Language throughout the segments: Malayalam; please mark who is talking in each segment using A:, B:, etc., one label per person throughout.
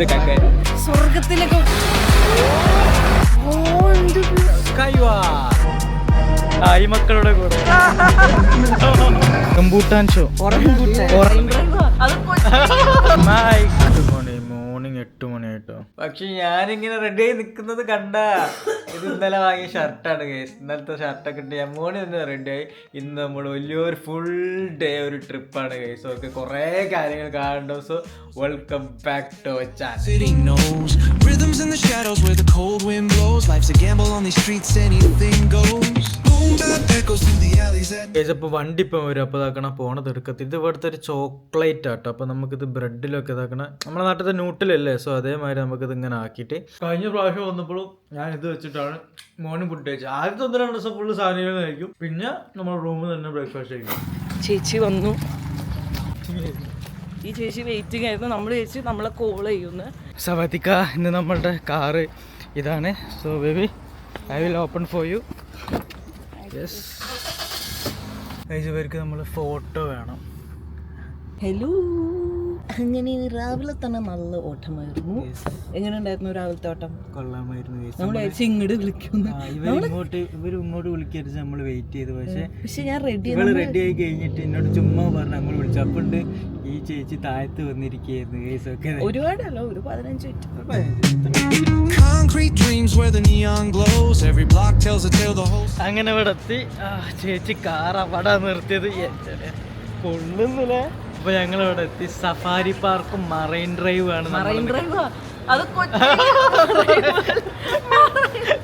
A: ഇത് കക്ക
B: സ്വർഗത്തിലേക്ക്
A: മക്കളുടെ കൂടെ. Rambutan show. മോർണിംഗ് എട്ട് മണി കേട്ടോ പക്ഷെ ഞാനിങ്ങനെ റെഡി ആയി നിൽക്കുന്നത് കണ്ട. ഇത് ഇന്നലെ വാങ്ങിയ ഷർട്ടാണ് കേസ് ഇന്നലത്തെ ഷർട്ടൊക്കെ ഇട്ട് ഞാൻ മോണി ഒന്ന് റെഡി ആയി ഇന്ന് നമ്മൾ വലിയൊരു ഫുൾ ഡേ ഒരു ട്രിപ്പാണ് കേസ് ഓക്കെ കുറേ കാര്യങ്ങൾ കാണണ്ടോ so welcome back to
C: rhythms in the shadows where the cold wind blows. Life's a gamble on these streets, anything goes.
A: അപ്പോൾ വണ്ടി ഇപ്പം വരും. അപ്പോൾ ഇതാക്കണം പോണത് എടുക്കത്തി. ഇത് ഇവിടുത്തെ ഒരു ചോക്ലേറ്റ് ആട്ടോ. അപ്പോൾ നമുക്കിത് ബ്രെഡിലൊക്കെ ഇതാക്കണം. നമ്മുടെ നാട്ടിലത്തെ ന്യൂട്ടിലല്ലേ സോ അതേമാതിരി നമുക്കിത് ഇങ്ങനെ ആക്കിയിട്ട് കഴിഞ്ഞ പ്രാവശ്യം വന്നപ്പോഴും ഞാൻ ഇത് വെച്ചിട്ടാണ് മോർണിംഗ് ഫുഡ് കഴിച്ചത്. ആദ്യത്തെ ഒന്ന് രണ്ട് ദിവസം ഫുള്ള് സാധനങ്ങൾ കഴിക്കും. പിന്നെ നമ്മൾ റൂമിൽ തന്നെ ബ്രേക്ക്ഫാസ്റ്റ് കഴിക്കും.
B: ചേച്ചി വന്നു. ഈ ചേച്ചി വെയിറ്റിംഗ് ആയിരുന്നു. നമ്മൾ ചേച്ചി നമ്മളെ കോൾ ചെയ്യുന്നു.
A: സവതിക്ക ഇന്ന് നമ്മളുടെ കാറ് ഇതാണ്. So baby I will open for you yes പേർക്ക് നമ്മൾ ഫോട്ടോ വേണം.
B: ഹലോ അങ്ങനെ രാവിലെ തന്നെ നല്ല ഓട്ടമായിരുന്നു. എങ്ങനെ ഉണ്ടായിരുന്നു രാവിലത്തെ ഓട്ടം?
A: കൊള്ളാമായിരുന്നു.
B: നമ്മൾ ഇങ്ങോട്ട് വിളിക്കുന്നു
A: ഇങ്ങോട്ട് ഇവർ ഇങ്ങോട്ട് വിളിക്കരുത് നമ്മൾ വെയിറ്റ് ചെയ്തു. പക്ഷേ
B: പക്ഷെ ഞാൻ റെഡി
A: റെഡി ആയി കഴിഞ്ഞിട്ട് എന്നോട് ചുമ്മാ പറഞ്ഞു അങ്ങോട്ട് വിളിച്ചു. അപ്പോൾ ഈ ചേച്ചി താഴത്ത് വന്നിരിക്കുകയായിരുന്നു കേസൊക്കെ
B: ഒരുപാടല്ല ഒരു പതിനഞ്ച് minute.
C: Dreams where the neon glows. Every block tells a tale, the whole
A: അങ്ങനെ ഇവിടെ എത്തി ആ, ചേച്ചി കാർ അവിടെ നിർത്തിയത് കൊള്ളുന്നില്ലേ? അപ്പൊ ഞങ്ങൾ ഇവിടെ എത്തി. സഫാരി പാർക്കും മറൈൻ ഡ്രൈവ് ആണ്
B: മറൈൻ ഡ്രൈവാ? അത്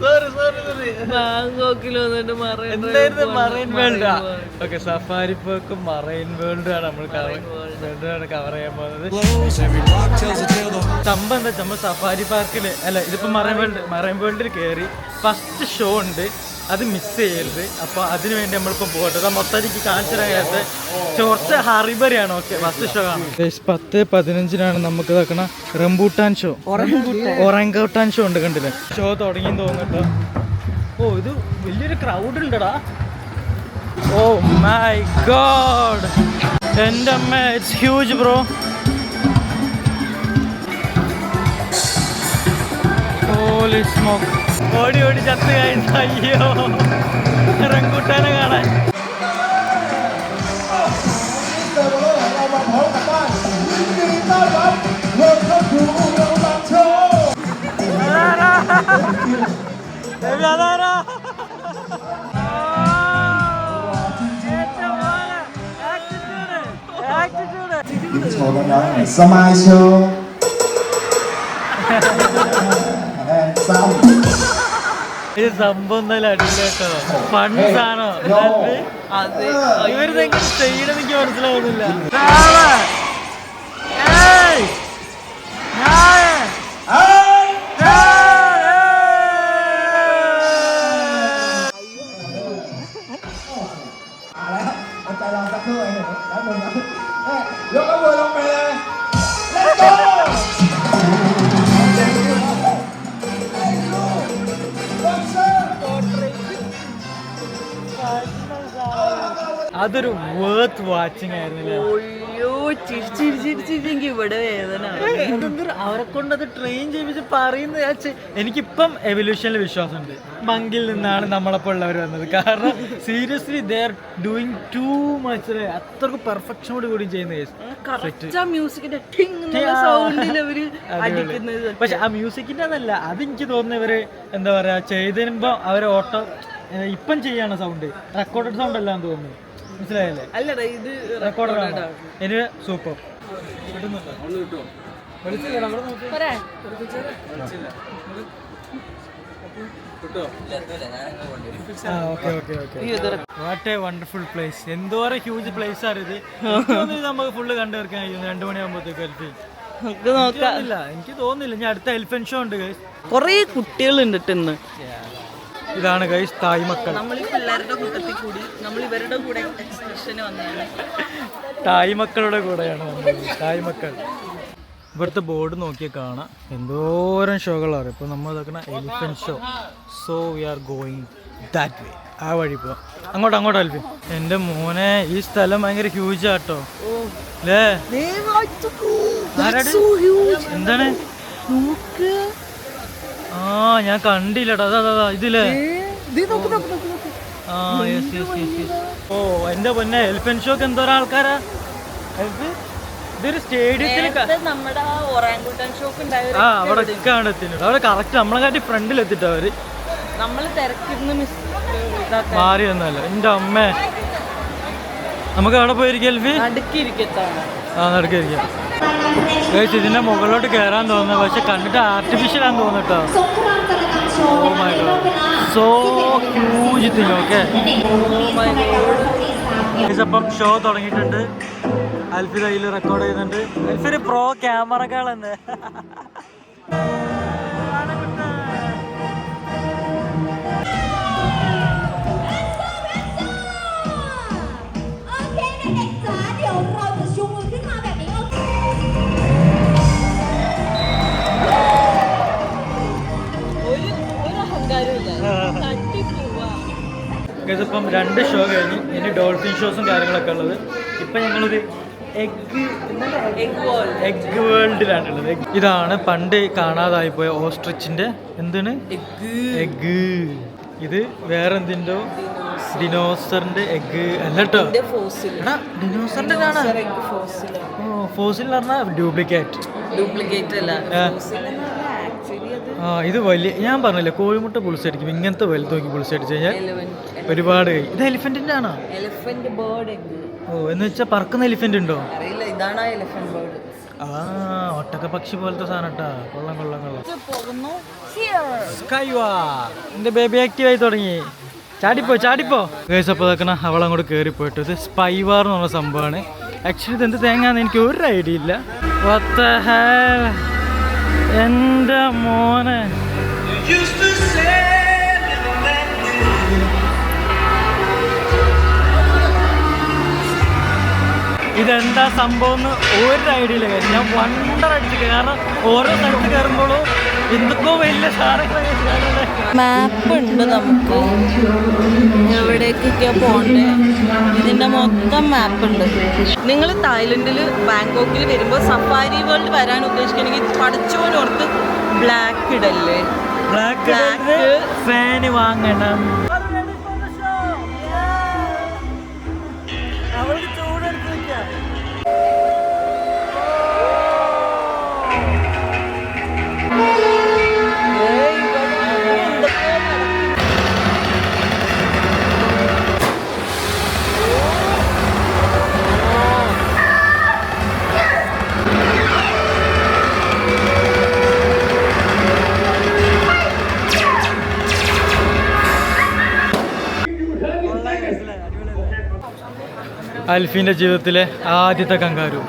A: സോറി സോറി സോറി
B: ബാങ്കോക്കിൽ വന്നിട്ട് മറൈൻ
A: എന്തായിരുന്നു മറൈൻ വേൾഡ് ഓക്കെ സഫാരി പാർക്കും മറൈൻ വേൾഡ് ആണ് നമ്മൾ വേൾഡ്. ആണ് കവർ ചെയ്യാൻ പോകുന്നത്. ചമ്പ എന്താ? ചമ്പ സഫാരി പാർക്കിൽ അല്ല ഇതിപ്പോ മറൈൻ വേൾഡ് മറൈൻ വേൾഡിൽ കയറി ഫസ്റ്റ് ഷോ ഉണ്ട്. അത് മിസ് ചെയ്യരുത്. അപ്പൊ അതിന് വേണ്ടി നമ്മളിപ്പോ പോകട്ടെ. അത് മൊത്തം എനിക്ക് കാണിച്ചു തരാൻ കുറച്ച് ഹറിബറിയാണ്. ഓക്കെ ഫസ്റ്റ് ഷോ കാണാം പത്ത് പതിനഞ്ചിനാണ് നമുക്ക് ഇതാക്കണ റംബൂട്ടാൻ ഷോ ഒറങ്കൂട്ടാൻ ഷോ ഉണ്ട് കണ്ടില്ലേ? ഷോ തുടങ്ങി തോന്നുന്നു ഓ ഇത് വലിയൊരു ക്രൗഡ് ഉണ്ടടാ. ഓ മൈ ഗോഡ് എന്റെ അമ്മ it's huge bro holy smoke ഓടി ഓടി ചത്ത് കഴിഞ്ഞ അയ്യോ റംകൂട്ടാനെ കാണാൻ അതാരാ? ബേബി, അതാരാ? ആ, ഏറ്റവും മോനെ. Attitude, attitude.
D: Chỗ đó nói là Samai Show
A: സംഭവം എന്തായാലും അടിയിലേട്ടോ ഫണ്ട് സാധനോ.
B: അതെ
A: ഇവരിതെങ്ങനെ ചെയ്യണമെന്ന് എനിക്ക് മനസ്സിലാവുന്നില്ല. അതൊരു വേർത്ത് വാച്ചിങ് ആയിരുന്നില്ലേ?
B: അയ്യോ ചിരിച്ചിരിച്ചിരിച്ചിരിച്ചെങ്കിൽ ഇവിടെ വേദന.
A: അവരെ കൊണ്ട് അത് ട്രെയിൻ ചെയ്യിപ്പിച്ച് പറയുന്ന എനിക്കിപ്പം എവല്യൂഷനിൽ വിശ്വാസമുണ്ട്. മങ്കിൽ നിന്നാണ് നമ്മളപ്പോൾ ഉള്ളവർ വന്നത്. കാരണം seriously they are doing too much അത്രയ്ക്ക് പെർഫെക്ഷനോട് കൂടി ചെയ്യുന്ന പക്ഷെ ആ മ്യൂസിക്കിന്റെ അതല്ല. അതെനിക്ക് തോന്നുന്നു ഇവർ എന്താ പറയാ ചെയ്തിരുമ്പോ അവരെ ഓട്ടോ ഇപ്പം ചെയ്യാണ് സൗണ്ട് റെക്കോർഡഡ് സൗണ്ട് അല്ലാന്ന് തോന്നുന്നു. മനസ്സിലായല്ലേ?
B: അല്ലടാ ഇത്
A: recorded anyway super what a wonderful place എന്തോരം ഹ്യൂജ് പ്ലേസ് ആണ് ഇത്. എനിക്ക് നമുക്ക് ഫുള്ള് കണ്ടു തീർക്കാൻ കഴിയും. രണ്ടു മണിയാകുമ്പോഴത്തേക്ക് എൽഫി
B: നമുക്ക് നോക്കാം.
A: ഇല്ല എനിക്ക് തോന്നുന്നില്ല. ഞാൻ അടുത്ത എലിഫന്റ് ഷോ ഉണ്ട്
B: കൊറേ കുട്ടികളുണ്ട് ട്ടോ ഇന്ന്
A: ഇതാണ് ഗൈസ് തായ് മക്കൾ.
B: നമ്മൾ ഈ പിള്ളേരുടെ കൂട്ടത്തിൽ കൂടി നമ്മൾ ഇവരുടെ കൂടെ എക്സ്പ്രഷന് വന്നതാണ്.
A: തായ് മക്കളുടെ കൂടെയാണ് വന്നത്. തായ് മക്കൾ. ഇവിടുത്തെ ബോർഡ് നോക്കിയാൽ കാണാം. എന്തോരം ഷോകളാണ് ഇപ്പോൾ നമ്മൾ നോക്കുന്ന elephant show so we are going that way ആ വഴി പോവാം. അങ്ങോട്ട് അങ്ങോട്ട് അൽഫി. എന്റെ മോനെ ഈ സ്ഥലം ഭയങ്കര ഹ്യൂജ് ആട്ടോ. അല്ലേ? എന്താണ്?
B: നോക്ക്.
A: ആ ഞാൻ കണ്ടില്ലടാ. അതാ അതാ, ഇതില്ലേ
B: ദേ നോക്ക് നോക്ക് നോക്ക് നോക്ക്.
A: ആ യെസ് യെസ് യെസ് യെസ് ഓ എന്റെ പൊന്നെ എലിഫന്റ് ഷോക്ക് എന്തോരം ആൾക്കാരാ? ഇത് ഇതൊരു സ്റ്റേഡിയത്തിൽ
B: ആ
A: അവിടെ ഒക്കെയാണ് എത്തിയിട്ടുണ്ട് അവിടെ കറക്റ്റ് നമ്മളെ കാട്ടി ഫ്രണ്ടിൽ എത്തിയിട്ട്
B: അവർ?
A: മാറി വന്നല്ലോ എന്റെ അമ്മേ. നമുക്ക് അവിടെ പോയിരിക്കും എൽഫി ആ നടക്കായിരിക്കാം. ഗൈസ് ഇതിന്റെ മുകളിലോട്ട് കയറാൻ തോന്നുന്നു. പക്ഷെ കണ്ടിട്ട് ആർട്ടിഫിഷ്യൽ ആണെന്ന് തോന്നുട്ടോ ഓ my god so huge okay അപ്പം ഷോ തുടങ്ങിയിട്ടുണ്ട്. അൽഫി അതിൽ റെക്കോർഡ് ചെയ്യുന്നുണ്ട്. അൽഫി ഒരു പ്രോ ക്യാമറകളെന്ന്
B: ഒരു
A: ഇതിപ്പം രണ്ട് ഷോ കഴിഞ്ഞു. ഇനി ഡോൾഫിൻ ഷോസും കാര്യങ്ങളൊക്കെ ഉള്ളത്. ഇപ്പം ഞങ്ങളൊരു എഗ്
B: എഗ്
A: വേൾഡിലാണ് വേൾഡിലാണുള്ളത് ഇതാണ് പണ്ട് കാണാതായി പോയ ഓസ്ട്രിച്ചിന്റെ എന്താണ്?
B: എഗ്
A: എഗ് ഇത് വേറെ എന്തിന്റെയോ ഡിനോസറിന്റെ എഗ്
B: അല്ലട്ടോ
A: എടാ ഡിനോസറിന്റെ കാണാ
B: ഫോസിൽ
A: ഓ ഫോസിൽ പറഞ്ഞാൽ ഡ്യൂപ്ലിക്കേറ്റ്
B: ഡ്യൂപ്ലിക്കേറ്റ് അല്ല.
A: ആ. ഇത് വലിയ ഞാൻ പറഞ്ഞില്ലേ കോഴിമുട്ട പുളിച്ചടിക്കും ഇങ്ങനത്തെ വലുത് നോക്കി പുളിച്ചടിച്ച് കഴിഞ്ഞാൽ ഒരുപാട്. ഇത് എലിഫന്റിന്റെ ആണോ?
B: എലിഫന്റ് ബേർഡ്
A: ഓ എന്ന് വെച്ചാൽ പറക്കുന്ന എലിഫന്റ് ഉണ്ടോ?
B: അറിയില്ല ഇതാണ് ആ എലിഫന്റ് ബേർഡ്
A: ആ ഒട്ടക പക്ഷി പോലത്തെ സാധനം കേട്ടാ കൊള്ളാം കൊള്ളാം കൊള്ളാം.
B: സ്കൈ
A: വാ എന്റെ ബേബി ആക്റ്റീവ് ആയി തുടങ്ങി. ചാടിപ്പോ ചാടിപ്പോ. കേസ് അപ്പോൾ ഇതാക്കണ അവളങ്ങോട്ട് കേറി പോയിട്ട് ഇത് സ്പൈവാർ എന്ന് പറഞ്ഞ സംഭവമാണ് ആക്ച്വലി ഇത് എന്ത് തേങ്ങാന്ന് എനിക്ക് ഒരു ഐഡിയ ഇല്ല. എന്റെ? എന്റെ മോനെ ഇതെന്താ സംഭവം എന്ന് ഒരു ഐഡിയ ഇല്ല. ഞാൻ വണ്ടർ അടിച്ചിട്ട് കാരണം ഓരോ സ്ഥലത്ത് കയറുമ്പോഴും എന്തൊക്കെയോ വലിയ
B: മാപ്പ് ഉണ്ട് നമുക്ക്. എവിടേക്കൊക്കെയാ പോണ്ടേ? ഇതിന്റെ മൊത്തം മാപ്പ് ഉണ്ട്. നിങ്ങൾ തായ്ലൻഡിൽ ബാങ്കോക്കിൽ വരുമ്പോൾ സഫാരി വേൾഡ് വരാൻ ഉദ്ദേശിക്കണമെങ്കിൽ പഠിച്ചോനോർത്ത് ബ്ലാക്ക് ഇടല്ലേ?
A: ബ്ലാക്ക്. ഫാന് വാങ്ങണം. അൽഫിന്റെ ജീവിതത്തിലെ ആദ്യത്തെ കങ്കാരു.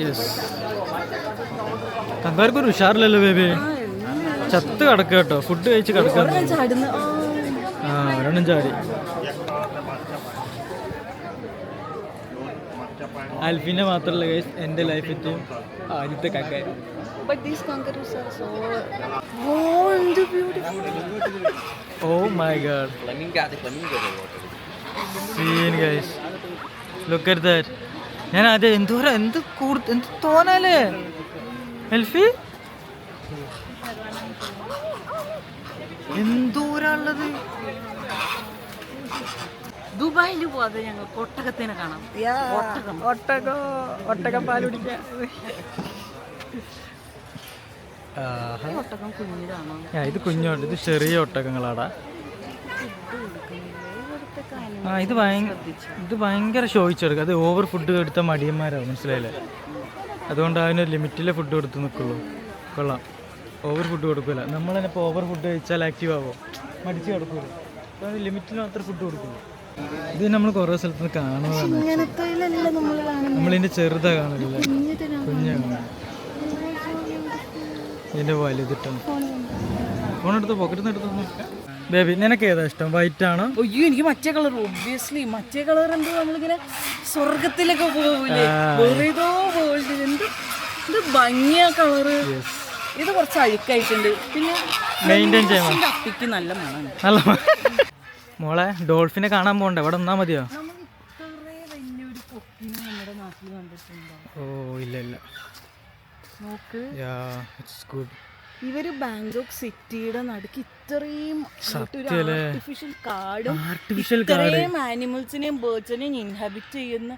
A: യെസ് കങ്കാർക്ക് ഒരു ഉഷാറില്ലല്ലോ ബേബി. ചത്ത് കിടക്കുക കേട്ടോ. ഫുഡ് കഴിച്ച്
B: കിടക്കുക
A: ആ. ഒരെണ്ണം ചാടി. അൽഫിന്റെ മാത്രമല്ല ഗൈസ് എന്റെ ലൈഫിൽ ആദ്യത്തെ kangaroo.
B: Oh,
A: oh my god scene guys look at that ഞാൻ അത് എന്തോരം എന്ത് കൂടു എന്ത് തോന്നാലേ? എൽഫി? എന്തോരാളുള്ളത്
B: ദുബായിൽ പോവാതെ ഞങ്ങൾ ഒട്ടകത്തിനെ കാണാം. ഒട്ടകം.
A: ഒട്ടകോ ഒട്ടകം പാൽ കുടിക്കാൻ.
B: ഒട്ടകം കുഞ്ഞിതാണോ
A: ഇത് കുഞ്ഞോണ്ട്. ഇത് ചെറിയ ഒട്ടകങ്ങളാടാ. ആ ഇത് ഭയങ്കര ഇത് ഭയങ്കര ശോഭിച്ചെടുക്കും അത് ഓവർ ഫുഡ് എടുത്ത മടിയന്മാരാവും മനസ്സിലായില്ലേ? അതുകൊണ്ട് അതിന് ലിമിറ്റിലെ ഫുഡ് കൊടുത്ത് നിൽക്കുള്ളൂ കൊള്ളാം. ഓവർ ഫുഡ് കൊടുക്കില്ല നമ്മൾ തന്നെ ഇപ്പോൾ ഓവർ ഫുഡ് കഴിച്ചാൽ ആക്റ്റീവ് ആവോ? മടിച്ച് കിടക്കൂല. അപ്പോൾ ലിമിറ്റിൽ മാത്രം ഫുഡ് കൊടുക്കുള്ളൂ. ഇത് നമ്മൾ കുറേ സ്ഥലത്ത് നിന്ന് കാണുന്നതാണ് നമ്മളിതിന്റെ ചെറുതാ കാണില്ല കുഞ്ഞാണ് ഇതിന്റെ വലുതിട്ടാണ് ഫോണെടുത്ത്? പോക്കറ്റിൽ നിന്ന് എടുത്തു? ബേബി നിനക്ക് ഏതാ ഇഷ്ടം? വൈറ്റ് ആണോ
B: അയ്യോ എനിക്ക് മറ്റേ കളർ ഒബ്വിയസ്ലി മറ്റേ കളർ എന്തോ നമ്മളിങ്ങനെ സ്വർഗത്തിലൊക്കെ പോകൂലേ
A: ആ.
B: വേറേതോ വേൾഡ് എന്ത് എന്ത് ഭംഗിയാ കളറ്. ഇത് കുറച്ച് അഴുക്കായിട്ടുണ്ട്. പിന്നെ
A: മെയിന്റെയിൻ
B: ഇതിന്റെ അപ്പിക്ക് നല്ല മണമാണ്
A: നല്ല മോളെ ഡോൾഫിനെ കാണാൻ പോണ്ടേ? ഇവിടെ നിന്നാ മതിയോ? ഓ ഇല്ല ഇല്ല.
B: നോക്ക്.
A: ഇറ്റ്സ് ഗുഡ്
B: ഇവർ ബാങ്കോക്ക് സിറ്റിയുടെ നടുക്ക് ഇത്രയും ആർട്ടിഫിഷ്യൽ കാടും ഇത്രയും ആനിമൽസിനെയും ബേർഡ്സിനെയും ഇൻഹാബിറ്റ് ചെയ്യുന്ന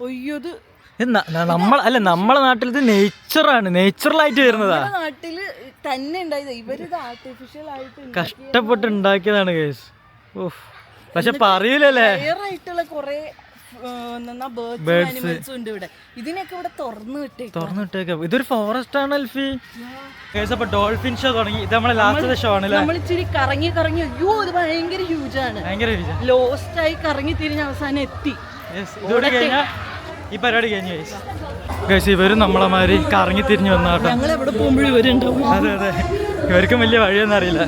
B: ഒയ്യത്
A: നമ്മൾ അല്ല നമ്മളെ നാട്ടിൽ ഇത് നേച്ചറാണ് നേച്ചുറലായിട്ട് വരുന്നതാ.
B: നാട്ടിൽ തന്നെ ഉണ്ടായത്. ഇവരിത് ആർട്ടിഫിഷ്യൽ ആയിട്ട്
A: കഷ്ടപ്പെട്ട് ഉണ്ടാക്കിയതാണ് കേസ് ഓഹ് പക്ഷെ പറയൂലല്ലേ?
B: ആയിട്ടുള്ള കുറെ ബേർഡ്സ് ഉണ്ട് ഇവിടെ. ഇതിനൊക്കെ ഇവിടെ തുറന്നു വിട്ടേക്കും.
A: തുറന്നിട്ടേക്ക. ഇതൊരു ഫോറസ്റ്റ് ആണ് അൽഫി. അപ്പൊ ഡോൾഫിൻ ഷോ തുടങ്ങി. ഇത് നമ്മളെ ലാസ്റ്റ് ഷോ ആണ്
B: നമ്മൾ ഇച്ചിരി കറങ്ങി കറങ്ങി. അയ്യോ ഇത് ഭയങ്കര ഹ്യൂജ് ആണ്.
A: ഭയങ്കര
B: ലോസ്റ്റ് ആയി കറങ്ങി തിരിഞ്ഞ് അവസാനം എത്തി.
A: ഇതോടെ ഈ പരിപാടി കഴിഞ്ഞു ഗൈസ് ഇവരും നമ്മളെ മാതിരി കറങ്ങി തിരിഞ്ഞു വന്ന കേട്ടോ.
B: ഞങ്ങൾ എവിടെ പോകുമ്പോഴും ഇവരുണ്ടാവും.
A: അതെ അതെ. ഇവർക്കും വലിയ വഴിയൊന്നും അറിയില്ല.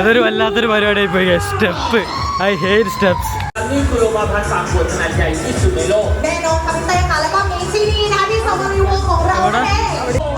A: അതൊരു വല്ലാത്തൊരു പരിപാടിയായി പോയി step I hair steps
E: นี่คือโรงพยาบาลสามส่วนขนาดใหญ่ที่สุดในโลก
F: แน่นอนค่ะพี่เต้ค่ะ แล้วก็มีที่นี่นะคะที่ซาฟารีเวิลด์ของเรานั่นเอง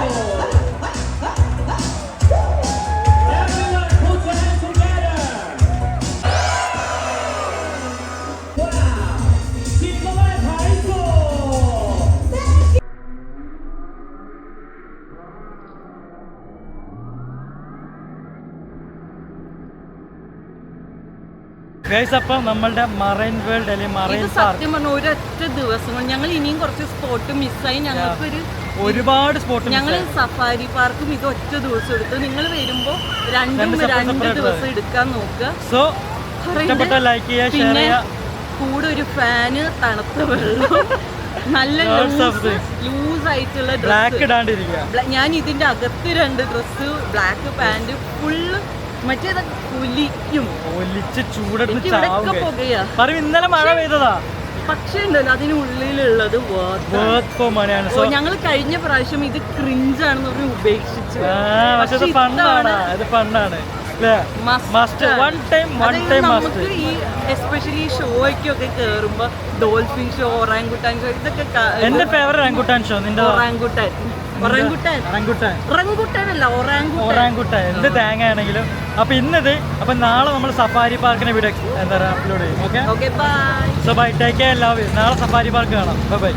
A: guys അപ്പം നമ്മളുടെ മറൈൻ വേൾഡ് അല്ലെങ്കിൽ മറൈൻ
B: സത്യം പറഞ്ഞ ഒരൊറ്റ ദിവസം കൊണ്ട് ഞങ്ങൾ ഇനിയും കുറച്ച് സ്പോട്ട് മിസ്സായി ഞങ്ങൾക്കൊരു
A: ഒരുപാട് സ്പോട്ട്
B: ഞങ്ങൾ സഫാരി പാർക്കും ഇത് ഒറ്റ ദിവസം എടുത്തു. നിങ്ങൾ വരുമ്പോ രണ്ടും
A: രണ്ട്
B: ദിവസം എടുക്കാൻ നോക്കുക.
A: സോ ഇഷ്ടപ്പെട്ട? ലൈക്ക് ചെയ്യുക ഷെയർ
B: പിന്നെ
A: ചെയ്യുക.
B: കൂടെ ഒരു ഫാന് തണുത്ത വെള്ളം. നല്ല ലൂസ് ആയിട്ടുള്ള
A: ബ്ലാക്ക് ഇടാണ്ടിരിക്കുക.
B: ഞാൻ ഇതിന്റെ അകത്ത് രണ്ട് ഡ്രസ്സ് ബ്ലാക്ക് പാന്റ് ഫുള്ള് മറ്റേതൊക്കെ കുലിക്കും
A: ഒലിച്ച്
B: എനിക്ക് പുകയാ.
A: പറയും ഇന്നലെ മഴ പെയ്തതാ?
B: പക്ഷേ ഉണ്ടല്ലോ അതിനുള്ളിലുള്ളത് worth ആണ്.
A: വേർത്ത് ഫോർ മണിയാണ്
B: ഓ
A: സോ
B: ഞങ്ങൾ കഴിഞ്ഞ പ്രാവശ്യം ഇത് ക്രിഞ്ചാണെന്ന് പറഞ്ഞ് ഉപേക്ഷിച്ചു.
A: പക്ഷെ ഇത് ഫണ്ണാണ് ഇത് ഫണ്ണാണ് അല്ലേ?
B: Must
A: മസ്റ്റ്
B: ആണ്.
A: വൺ ടൈം വൺ
B: അതായത്
A: ടൈം
B: നമുക്ക്
A: മസ്റ്റ്
B: ഈ എസ്പെഷ്യലി ഷോയ്ക്കൊക്കെ കേറുമ്പോ ഡോൾഫിൻ ഷോ ഒറാങ്കുട്ടാൻ ഷോ ഇതൊക്കെ
A: എന്റെ ഫേവറേറ്റ് റംഗുട്ടാൻ ഷോ നിന്റെ?
B: ഒറാങ്കുട്ടാൻ
A: എന്ത് തേങ്ങ ആണെങ്കിലും അപ്പൊ ഇന്നത് അപ്പൊ നാളെ നമ്മൾ സഫാരി പാർക്കിനെ വീഡിയോ എന്താ പറയുക അപ്ലോഡ് ചെയ്യും. Okay
B: okay bye
A: so bye take love നാളെ സഫാരി പാർക്ക് കാണാം. ബൈ